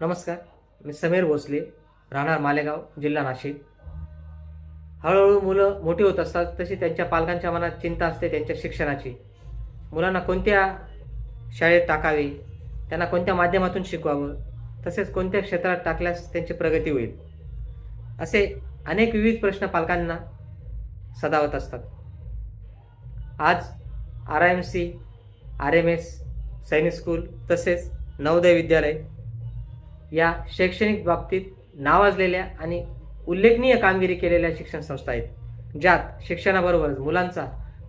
नमस्कार मी समीर भोसले राहणार मालेगाव जिल्हा नाशिक. हळूहळू मुलं मोठी होत असतात तशी त्यांच्या पालकांच्या मनात चिंता असते त्यांच्या शिक्षणाची. मुलांना कोणत्या शाळेत टाकावे त्यांना कोणत्या माध्यमातून शिकवावं तसेच कोणत्या क्षेत्रात टाकल्यास त्यांची प्रगती होईल असे अनेक विविध प्रश्न पालकांना सदावत असतात. आज R I M C R M S Sainik school तसेच नवोदय विद्यालय या शैक्षणिक बाबतीत नावाजलेल्या आणि उल्लेखनीय कामगिरी केलेल्या शिक्षण संस्था आहेत ज्यात शिक्षणाबरोबरच मुलांचा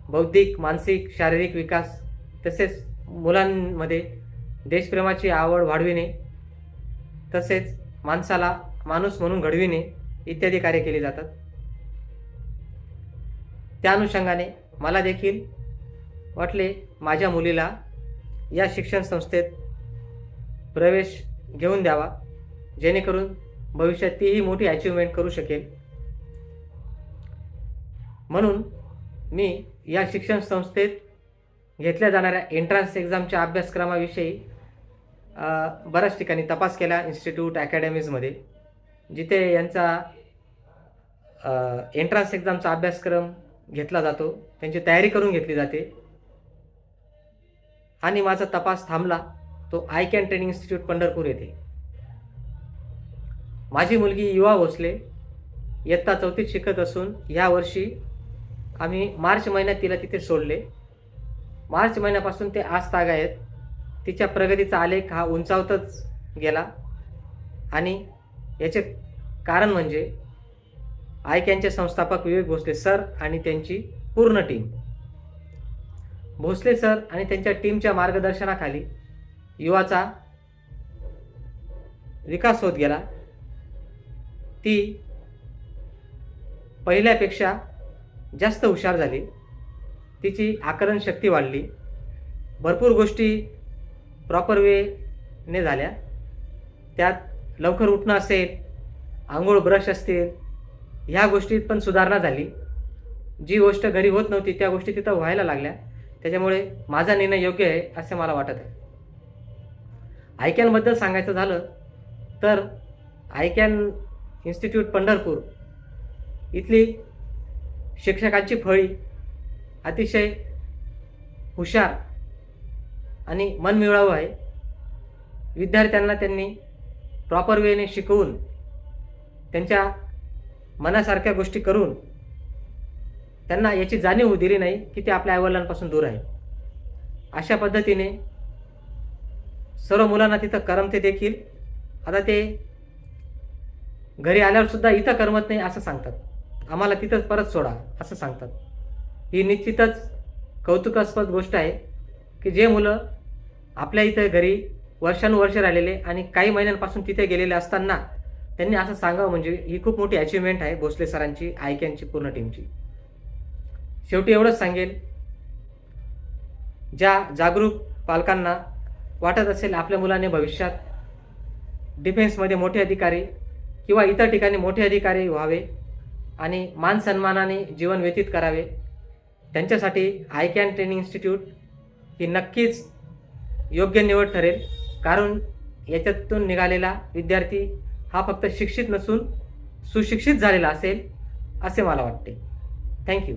बौद्धिक मानसिक शारीरिक विकास तसेच मुलांमध्ये देशप्रेमाची आवड वाढविणे तसेच माणसाला माणूस म्हणून घडविणे इत्यादी कार्य केली जातात. त्या अनुषंगाने मला देखील वाटले माझ्या मुलीला या शिक्षण संस्थेत प्रवेश घेऊन द्यावा जेणेकरून भविष्यात तीही मोठी अचिव्हमेंट करू शकेल. म्हणून मी या शिक्षण संस्थेत घेतल्या जाणाऱ्या एंट्रान्स एक्झामच्या अभ्यासक्रमाविषयी बऱ्याच ठिकाणी तपास केला इन्स्टिट्यूट अकॅडमीजमध्ये जिथे यांचा एंट्रान्स एक्झामचा अभ्यासक्रम घेतला जातो. त्यांची तयारी करून घेतली जाते. आणि माझा तपास थांबला. तो I can training institute Pandharpur येथे. माझी मुलगी युवा भोसले इयत्ता चौथीत शिकत असून यावर्षी आम्ही मार्च महिन्यात तिला तिथे सोडले. मार्च महिन्यापासून ते आज ताग आहेत. तिच्या प्रगतीचा आलेख हा उंचावतच गेला. आणि याचे कारण म्हणजे आय कॅनचे संस्थापक विवेक भोसले सर आणि त्यांची पूर्ण टीम. भोसले सर आणि त्यांच्या टीमच्या मार्गदर्शनाखाली युवाचा विकास होत गेला. ती पहिल्यापेक्षा जास्त हुशार झाली. तिची आकलन शक्ती वाढली. भरपूर गोष्टी प्रॉपर वेने झाल्या. त्यात लवकर उठणं असेल आंघोळ ब्रश असतील ह्या गोष्टीत पण सुधारणा झाली. जी गोष्ट घरी होत नव्हती त्या गोष्टी तिथं व्हायला लागल्या. त्याच्यामुळे माझा निर्णय योग्य आहे असे मला वाटत आहे. आयकॅनबद्दल सांगायचं झालं तर आयकॅन इन्स्टिट्यूट पंढरपूर. इथली शिक्षकांची फळी अतिशय हुशार आणि मनमिळावू आहे. विद्यार्थ्यांना त्यांनी प्रॉपर वेने शिकवून त्यांच्या मनासारख्या गोष्टी करून त्यांना याची जाणीव दिली नाही की ते आपल्या आईवडिलांपासून दूर आहे अशा पद्धतीने सर्व मुलांना तिथं करमते देखील. आता ते घरी आल्यावरसुद्धा इथं करमत नाही असं सांगतात. आम्हाला तिथंच परत सोडा असं सांगतात. ही निश्चितच कौतुकास्पद गोष्ट आहे की जे मुलं आपल्या इथं घरी वर्षानुवर्ष राहिलेले आणि काही महिन्यांपासून तिथे गेलेले असताना त्यांनी असं सांगावं म्हणजे ही खूप मोठी अचिव्हमेंट आहे भोसले सरांची आयक्यांची पूर्ण टीमची शेवटी एवढंच सांगेल ज्या जागरूक पालकांना वाटत असेल आपल्या मुलाने भविष्यात डिफेन्समध्ये मोठे अधिकारी किंवा इतर ठिकाणी मोठे अधिकारी व्हावे आणि मान सन्मानाने जीवन व्यतीत करावे. त्यांच्यासाठी आय कॅन ट्रेनिंग इन्स्टिट्यूट ही नक्कीच योग्य निवड ठरेल. कारण याच्यातून निघालेला विद्यार्थी हा फक्त शिक्षित नसून सुशिक्षित झालेला असेल असे मला वाटते. थँक्यू